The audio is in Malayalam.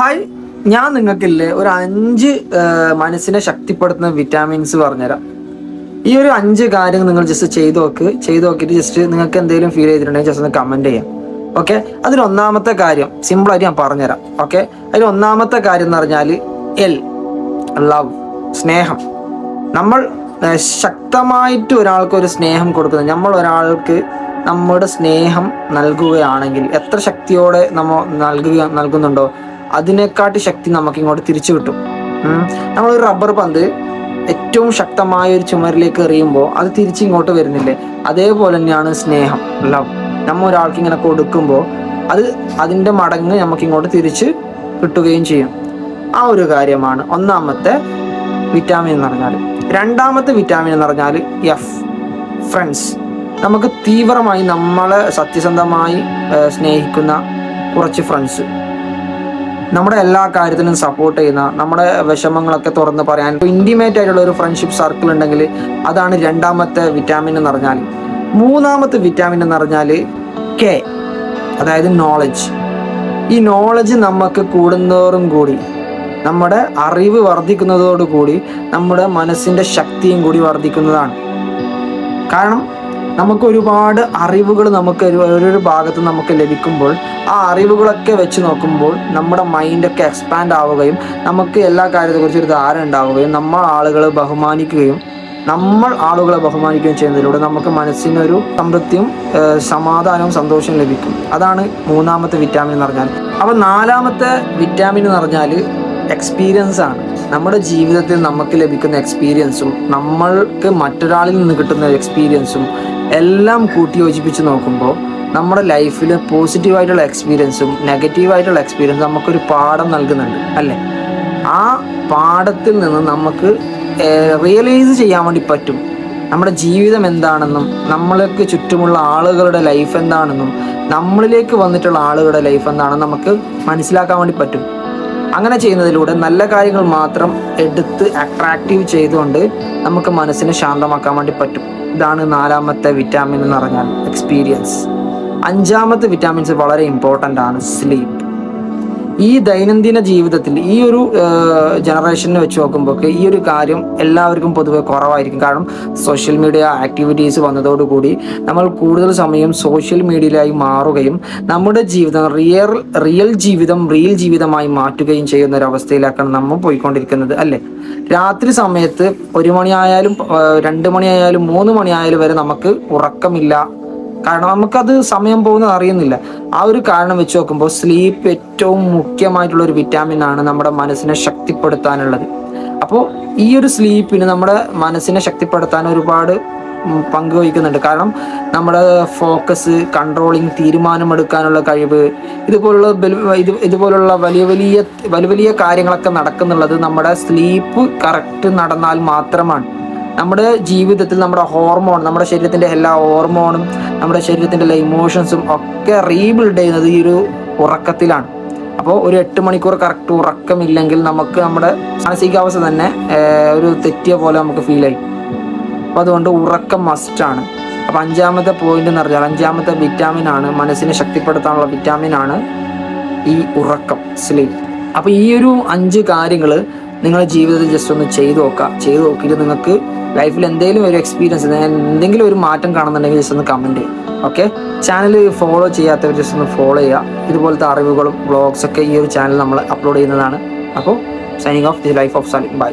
ഹായ് ഞാൻ നിങ്ങൾക്കില്ലേ ഒരു അഞ്ച് മനസ്സിനെ ശക്തിപ്പെടുത്തുന്ന വിറ്റാമിൻസ് പറഞ്ഞുതരാം. ഈ ഒരു അഞ്ച് കാര്യങ്ങൾ നിങ്ങൾ ജസ്റ്റ് ചെയ്ത് നോക്ക് ചെയ്ത് നോക്കിയിട്ട് ജസ്റ്റ് നിങ്ങൾക്ക് എന്തെങ്കിലും ഫീൽ ചെയ്തിട്ടുണ്ടെങ്കിൽ ജസ്റ്റ് ഒന്ന് കമന്റ് ചെയ്യാം. ഓക്കെ അതിൽ ഒന്നാമത്തെ കാര്യം സിമ്പിളായിട്ട് ഞാൻ പറഞ്ഞുതരാം. ഓക്കെ അതിൽ ഒന്നാമത്തെ കാര്യം എന്ന് പറഞ്ഞാൽ എൽ ലവ് സ്നേഹം. നമ്മൾ ശക്തമായിട്ട് ഒരാൾക്ക് ഒരു സ്നേഹം കൊടുക്കുന്നത് നമ്മൾ ഒരാൾക്ക് നമ്മുടെ സ്നേഹം നൽകുകയാണെങ്കിൽ എത്ര ശക്തിയോടെ നമ്മൾ നൽകുക നൽകുന്നുണ്ടോ? അതിനെക്കാട്ടി ശക്തി നമുക്ക് ഇങ്ങോട്ട് തിരിച്ചു കിട്ടും. നമ്മൾ നമ്മളൊരു റബ്ബർ പന്ത് ഏറ്റവും ശക്തമായ ഒരു ചുമരിലേക്ക് എറിയുമ്പോൾ അത് തിരിച്ച് ഇങ്ങോട്ട് വരുന്നില്ലേ? അതേപോലെ തന്നെയാണ് സ്നേഹം ലവ് നമ്മ ഒരാൾക്ക് ഇങ്ങനെ കൊടുക്കുമ്പോൾ അത് അതിന്റെ മടങ്ങ് നമുക്ക് ഇങ്ങോട്ട് തിരിച്ച് കിട്ടുകയും ചെയ്യും. ആ ഒരു കാര്യമാണ് ഒന്നാമത്തെ വിറ്റാമിൻ എന്ന് പറഞ്ഞാൽ രണ്ടാമത്തെ വിറ്റാമിൻ എന്ന് പറഞ്ഞാൽ എഫ് ഫ്രണ്ട്സ് നമുക്ക് തീവ്രമായി നമ്മളെ സത്യസന്ധമായി സ്നേഹിക്കുന്ന കുറച്ച് ഫ്രണ്ട്സ് നമ്മുടെ എല്ലാ കാര്യത്തിനും സപ്പോർട്ട് ചെയ്യുന്ന നമ്മുടെ വിഷമങ്ങളൊക്കെ തുറന്ന് പറയാൻ ഇന്റിമേറ്റ് ആയിട്ടുള്ള ഒരു ഫ്രണ്ട്ഷിപ്പ് സർക്കിൾ ഉണ്ടെങ്കിൽ അതാണ് രണ്ടാമത്തെ വിറ്റാമിൻ എന്ന് പറഞ്ഞാൽ. മൂന്നാമത്തെ വിറ്റാമിൻ എന്ന് പറഞ്ഞാൽ കെ അതായത് നോളജ് ഈ നോളജ് നമുക്ക് കൂടുന്നതോറും കൂടി നമ്മുടെ അറിവ് വർദ്ധിക്കുന്നതോടുകൂടി നമ്മുടെ മനസ്സിന്റെ ശക്തിയും കൂടി വർദ്ധിക്കുന്നതാണ്. കാരണം നമുക്ക് ഒരുപാട് അറിവുകൾ നമുക്ക് ഓരോരോ ഭാഗത്ത് നമുക്ക് ലഭിക്കുമ്പോൾ ആ അറിവുകളൊക്കെ വെച്ച് നോക്കുമ്പോൾ നമ്മുടെ മൈൻഡൊക്കെ എക്സ്പാൻഡ് ആവുകയും നമുക്ക് എല്ലാ കാര്യത്തെക്കുറിച്ച് ഒരു ധാരണ ഉണ്ടാവുകയും നമ്മൾ ആളുകളെ ബഹുമാനിക്കുകയും നമ്മൾ ആളുകളെ ബഹുമാനിക്കുകയും ചെയ്യുന്നതിലൂടെ നമുക്ക് മനസ്സിനൊരു സംതൃപ്തിയും സമാധാനവും സന്തോഷവും ലഭിക്കും. അതാണ് മൂന്നാമത്തെ വിറ്റാമിൻ എന്ന് പറഞ്ഞാൽ. അപ്പം നാലാമത്തെ വിറ്റാമിൻ എന്ന് പറഞ്ഞാൽ എക്സ്പീരിയൻസ് ആണ്. നമ്മുടെ ജീവിതത്തിൽ നമുക്ക് ലഭിക്കുന്ന എക്സ്പീരിയൻസും നമ്മൾക്ക് മറ്റൊരാളിൽ നിന്ന് കിട്ടുന്ന എക്സ്പീരിയൻസും എല്ലാം കൂട്ടി യോജിപ്പിച്ച് നോക്കുമ്പോൾ നമ്മുടെ ലൈഫിൽ പോസിറ്റീവായിട്ടുള്ള എക്സ്പീരിയൻസും നെഗറ്റീവായിട്ടുള്ള എക്സ്പീരിയൻസും നമുക്കൊരു പാഠം നൽകുന്നുണ്ട് അല്ലേ? ആ പാഠത്തിൽ നിന്ന് നമുക്ക് റിയലൈസ് ചെയ്യാൻ വേണ്ടി പറ്റും. നമ്മുടെ ജീവിതം എന്താണെന്നും നമ്മൾക്ക് ചുറ്റുമുള്ള ആളുകളുടെ ലൈഫ് എന്താണെന്നും നമ്മളിലേക്ക് വന്നിട്ടുള്ള ആളുകളുടെ ലൈഫ് എന്താണെന്ന് നമുക്ക് മനസ്സിലാക്കാൻ വേണ്ടി പറ്റും. അങ്ങനെ ചെയ്യുന്നതിലൂടെ നല്ല കാര്യങ്ങൾ മാത്രം എടുത്ത് അട്രാക്റ്റീവ് ചെയ്തുകൊണ്ട് നമുക്ക് മനസ്സിനെ ശാന്തമാക്കാൻ വേണ്ടി പറ്റും. ഇതാണ് നാലാമത്തെ വിറ്റാമിൻ എന്ന് പറഞ്ഞാൽ എക്സ്പീരിയൻസ് അഞ്ചാമത്തെ വിറ്റാമിൻസ് വളരെ ഇമ്പോർട്ടന്റ് ആണ് സ്ലീപ്പ് ഈ ദൈനംദിന ജീവിതത്തിൽ ഈ ഒരു ജനറേഷനെ വെച്ച് നോക്കുമ്പോൾ ഈ ഒരു കാര്യം എല്ലാവർക്കും പൊതുവെ കുറവായിരിക്കും. കാരണം സോഷ്യൽ മീഡിയ ആക്ടിവിറ്റീസ് വന്നതോടുകൂടി നമ്മൾ കൂടുതൽ സമയം സോഷ്യൽ മീഡിയയിലായി മാറുകയും നമ്മുടെ ജീവിതം റിയൽ റിയൽ ജീവിതം റിയൽ ജീവിതമായി മാറ്റുകയും ചെയ്യുന്ന ഒരു അവസ്ഥയിലേക്കാണ് നമ്മൾ പോയിക്കൊണ്ടിരിക്കുന്നത് അല്ലേ? രാത്രി സമയത്ത് ഒരു മണിയായാലും രണ്ട് മണിയായാലും മൂന്ന് മണിയായാലും വരെ നമുക്ക് ഉറക്കമില്ല. കാരണം നമുക്കത് സമയം പോകുന്നത് അറിയുന്നില്ല. ആ ഒരു കാരണം വെച്ച് നോക്കുമ്പോൾ സ്ലീപ്പ് ഏറ്റവും മുഖ്യമായിട്ടുള്ള ഒരു വിറ്റാമിൻ ആണ് നമ്മുടെ മനസ്സിനെ ശക്തിപ്പെടുത്താനുള്ളത്. അപ്പോൾ ഈ ഒരു സ്ലീപ്പിന് നമ്മുടെ മനസ്സിനെ ശക്തിപ്പെടുത്താൻ ഒരുപാട് പങ്ക് വഹിക്കുന്നുണ്ട്. കാരണം നമ്മുടെ ഫോക്കസ് കൺട്രോളിങ് തീരുമാനമെടുക്കാനുള്ള കഴിവ് ഇതുപോലുള്ള ഇത് ഇതുപോലുള്ള വലിയ വലിയ വലിയ വലിയ കാര്യങ്ങളൊക്കെ നടക്കുന്നുള്ളത് നമ്മുടെ സ്ലീപ്പ് കറക്റ്റ് നടന്നാൽ മാത്രമാണ്. നമ്മുടെ ജീവിതത്തിൽ നമ്മുടെ ഹോർമോൺ നമ്മുടെ ശരീരത്തിന്റെ എല്ലാ ഹോർമോണും നമ്മുടെ ശരീരത്തിന്റെ എല്ലാ ഇമോഷൻസും ഒക്കെ റീബിൽഡ് ചെയ്യുന്നത് ഈ ഒരു ഉറക്കത്തിലാണ്. അപ്പോൾ ഒരു എട്ട് മണിക്കൂർ കറക്റ്റ് ഉറക്കമില്ലെങ്കിൽ നമുക്ക് നമ്മുടെ മാനസികാവസ്ഥ തന്നെ ഒരു തെറ്റിയ പോലെ നമുക്ക് ഫീൽ ആയി. അപ്പോൾ അതുകൊണ്ട് ഉറക്കം മസ്റ്റാണ് അപ്പോൾ അഞ്ചാമത്തെ പോയിന്റ് എന്ന് പറഞ്ഞാൽ അഞ്ചാമത്തെ വിറ്റാമിൻ ആണ് മനസ്സിനെ ശക്തിപ്പെടുത്താനുള്ള വിറ്റാമിൻ ആണ് ഈ ഉറക്കം സ്ലീപ്പ് അപ്പോൾ ഈ ഒരു അഞ്ച് കാര്യങ്ങൾ നിങ്ങളുടെ ജീവിതത്തിൽ ജസ്റ്റ് ഒന്ന് ചെയ്തു നോക്കുക. ചെയ്തു നോക്കിയിട്ട് നിങ്ങൾക്ക് ലൈഫിൽ എന്തെങ്കിലും ഒരു എക്സ്പീരിയൻസ് എന്തെങ്കിലും ഒരു മാറ്റം കാണുന്നുണ്ടെങ്കിൽ ജസ്റ്റ് ഒന്ന് കമന്റ് ചെയ്യുക ഓക്കെ ചാനൽ ഫോളോ ചെയ്യാത്തവർ ജസ്റ്റ് ഒന്ന് ഫോളോ ചെയ്യുക. ഇതുപോലത്തെ അറിവുകളും വ്ളോഗ്സ് ഒക്കെ ഈ ഒരു ചാനൽ നമ്മൾ അപ്ലോഡ് ചെയ്യുന്നതാണ്. അപ്പോൾ signing off the life of Salim bye